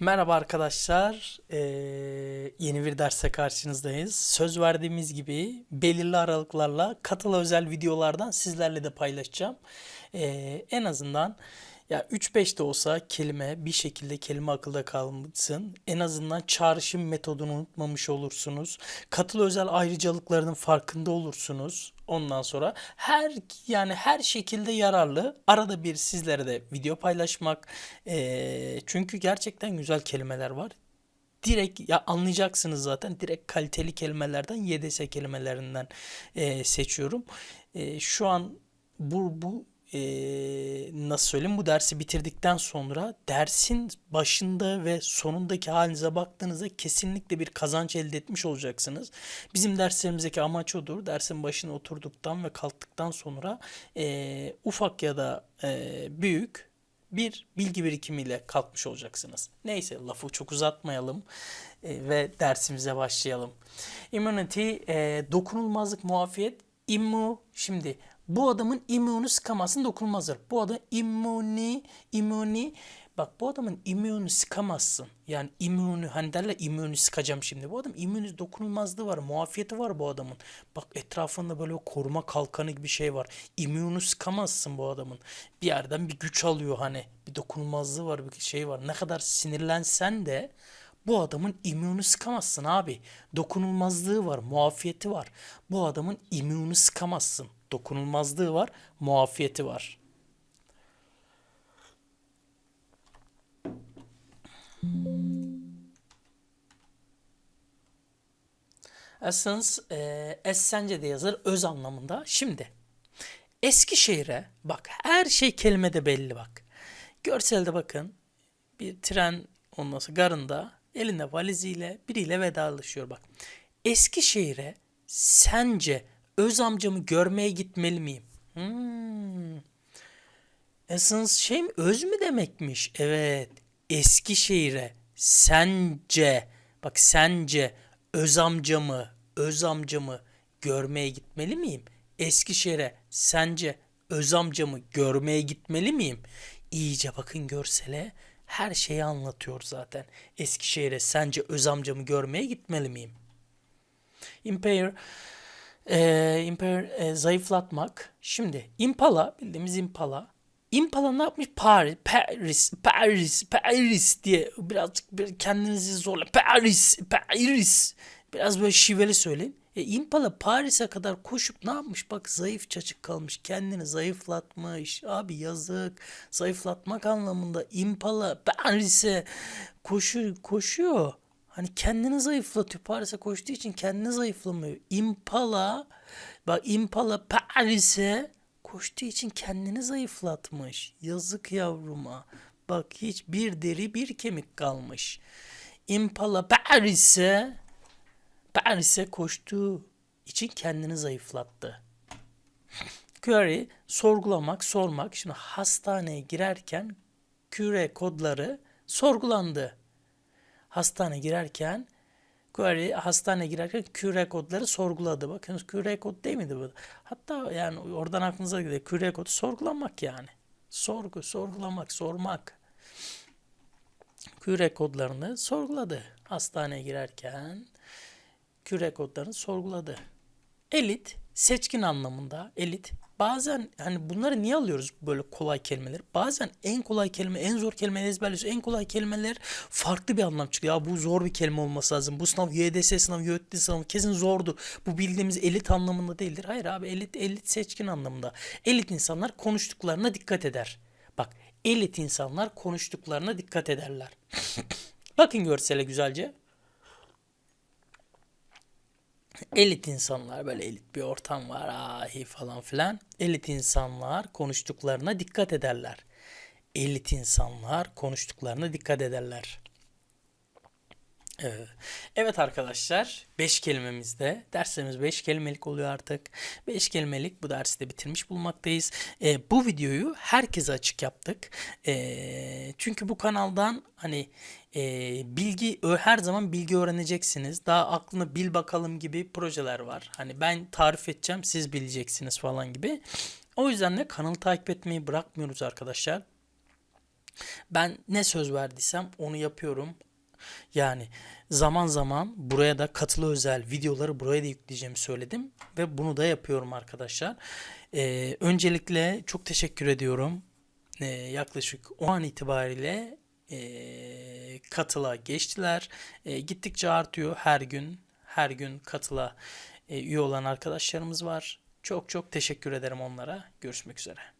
Merhaba arkadaşlar. Ee, yeni bir derse karşınızdayız. Söz verdiğimiz gibi belirli aralıklarla katıla özel videolardan sizlerle de paylaşacağım. Ee, en azından ya 3-5 de olsa kelime bir şekilde kelime akılda kalsın. En azından çağrışım metodunu unutmamış olursunuz. Katıla özel ayrıcalıklarının farkında olursunuz. Ondan sonra her yani her şekilde yararlı. Arada bir sizlere de video paylaşmak. Ee, çünkü gerçekten güzel kelimeler var. Direkt ya anlayacaksınız zaten. Direkt kaliteli kelimelerden YDS kelimelerinden e, seçiyorum. E, şu an bu bu e, nasıl söyleyeyim bu dersi bitirdikten sonra dersin başında ve sonundaki halinize baktığınızda kesinlikle bir kazanç elde etmiş olacaksınız. Bizim derslerimizdeki amaç odur. Dersin başına oturduktan ve kalktıktan sonra e, ufak ya da e, büyük bir bilgi birikimiyle kalkmış olacaksınız. Neyse lafı çok uzatmayalım e, ve dersimize başlayalım. Immunity, e, dokunulmazlık, muafiyet, immu, şimdi bu adamın immünü sıkamazsın dokunulmazdır. Bu adam immuni, immuni, bak bu adamın immünü sıkamazsın. Yani immünü, hani derler immünü sıkacağım şimdi. Bu adam immünü dokunulmazlığı var, muafiyeti var bu adamın. Bak etrafında böyle koruma kalkanı gibi şey var. İmmünü sıkamazsın bu adamın. Bir yerden bir güç alıyor hani. Bir dokunulmazlığı var, bir şey var. Ne kadar sinirlensen de bu adamın immünü sıkamazsın abi. Dokunulmazlığı var, muafiyeti var. Bu adamın immünü sıkamazsın. Dokunulmazlığı var, muafiyeti var. Essence, e, essence de yazılır öz anlamında. Şimdi Eskişehir'e bak her şey kelimede belli bak. Görselde bakın bir tren ondan sonra garında elinde valiziyle biriyle vedalaşıyor bak. Eskişehir'e sence öz amcamı görmeye gitmeli miyim? Hmm. Essence şey mi öz mü demekmiş? Evet. Eskişehir'e sence bak sence öz amcamı öz amcamı görmeye gitmeli miyim? Eskişehir'e sence öz amcamı görmeye gitmeli miyim? İyice bakın görsele her şeyi anlatıyor zaten. Eskişehir'e sence öz amcamı görmeye gitmeli miyim? Impair e, impair e, zayıflatmak. Şimdi impala bildiğimiz impala. Impala ne yapmış? Paris, Paris, Paris, Paris diye birazcık bir kendinizi zorla. Paris, Paris. Biraz böyle şiveli söyleyin. E, Impala Paris'e kadar koşup ne yapmış? Bak zayıf çocuk kalmış. Kendini zayıflatmış. Abi yazık. Zayıflatmak anlamında Impala Paris'e koşuyor, koşuyor. Hani kendini zayıflatıyor. Paris'e koştuğu için kendini zayıflamıyor. Impala bak Impala Paris'e koştuğu için kendini zayıflatmış. Yazık yavruma. Bak hiç bir deri bir kemik kalmış. Impala Paris'e Paris'e koştuğu için kendini zayıflattı. Query sorgulamak, sormak. Şimdi hastaneye girerken küre kodları sorgulandı. Hastane girerken query hastane girerken QR kodları sorguladı. Bakın QR kod değil miydi bu? Hatta yani oradan aklınıza gidiyor. QR kodu sorgulamak yani. Sorgu, sorgulamak, sormak. QR kodlarını sorguladı. Hastaneye girerken QR kodlarını sorguladı. Elit seçkin anlamında elit bazen hani bunları niye alıyoruz böyle kolay kelimeler? Bazen en kolay kelime, en zor kelimeyi ezberliyoruz. En kolay kelimeler farklı bir anlam çıkıyor. Ya bu zor bir kelime olması lazım. Bu sınav YDS sınavı, YÖTD sınavı kesin zordu. Bu bildiğimiz elit anlamında değildir. Hayır abi elit elit seçkin anlamında. Elit insanlar konuştuklarına dikkat eder. Bak elit insanlar konuştuklarına dikkat ederler. Bakın görsele güzelce. Elit insanlar böyle elit bir ortam var ahi falan filan. Elit insanlar konuştuklarına dikkat ederler. Elit insanlar konuştuklarına dikkat ederler. Evet. Evet arkadaşlar 5 kelimemizde derslerimiz 5 kelimelik oluyor artık. 5 kelimelik bu dersi de bitirmiş bulmaktayız. E, bu videoyu herkese açık yaptık. E, çünkü bu kanaldan hani e, bilgi her zaman bilgi öğreneceksiniz. Daha aklına bil bakalım gibi projeler var. Hani ben tarif edeceğim siz bileceksiniz falan gibi. O yüzden de kanalı takip etmeyi bırakmıyoruz arkadaşlar. Ben ne söz verdiysem onu yapıyorum. Yani zaman zaman buraya da katılı özel videoları buraya da yükleyeceğimi söyledim ve bunu da yapıyorum arkadaşlar. Ee, öncelikle çok teşekkür ediyorum. Ee, yaklaşık o an itibariyle e, katıla geçtiler. E, gittikçe artıyor her gün. Her gün katıla e, üye olan arkadaşlarımız var. Çok çok teşekkür ederim onlara. Görüşmek üzere.